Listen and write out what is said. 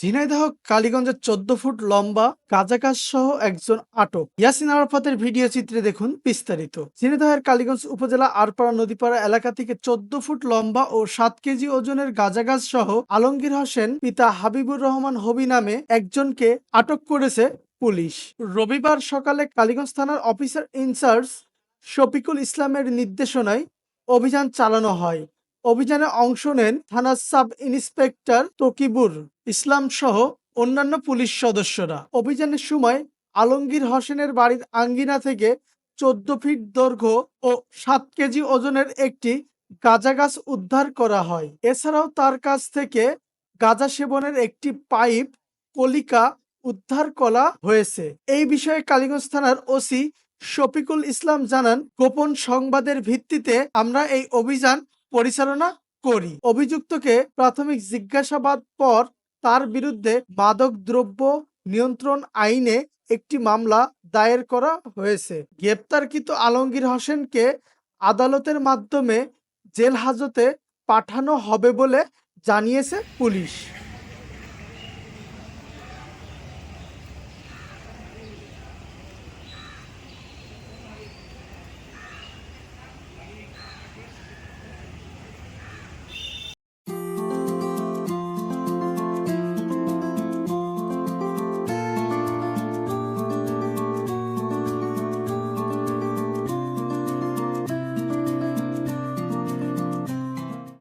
ঝিনাইদহ, কালীগঞ্জের চোদ্দ ফুট লম্বা গাজাকাজ সহ একজন আটক। ইয়াসিন আরাফাতের ভিডিও চিত্রে দেখুন বিস্তারিত। ঝিনাইদহের কালীগঞ্জ উপজেলা আরপাড়া নদীপাড়া এলাকা থেকে চোদ্দ ফুট লম্বা ও সাত কেজি ওজনের গাজাগাছ সহ আলমগীর হোসেন, পিতা হাবিবুর রহমান হবি নামে একজনকে আটক করেছে পুলিশ। রবিবার সকালে কালীগঞ্জ থানার অফিসার ইনচার্জ শফিকুল ইসলামের নির্দেশনায় অভিযান চালানো হয়। অভিযানে অংশ নেন থানার সাব ইন্সপেক্টর তকিবুর ইসলাম সহ অন্যান্য পুলিশ সদস্যরা। অভিযানের সময় আলমগীর হোসেনের বাড়ির আঙ্গিনা থেকে চোদ্দ ফিট দৈর্ঘ্য ও সাত কেজি ওজনের একটি গাঁজা গাছ উদ্ধার করা হয়। এছাড়াও তার কাছ থেকে গাঁজা সেবনের একটি পাইপ, কলিকা উদ্ধার করা হয়েছে। এই বিষয়ে কালীগঞ্জ থানার ওসি শফিকুল ইসলাম জানান, গোপন সংবাদের ভিত্তিতে আমরা এই অভিযান পরিচালনা করি। অভিযুক্তকে প্রাথমিক জিজ্ঞাসাবাদ পর তার বিরুদ্ধে মাদক দ্রব্য নিয়ন্ত্রণ আইনে একটি মামলা দায়ের করা হয়েছে। গ্রেপ্তারকৃত আলমগীর হোসেনকে আদালতের মাধ্যমে জেল হাজতে পাঠানো হবে বলে জানিয়েছে পুলিশ।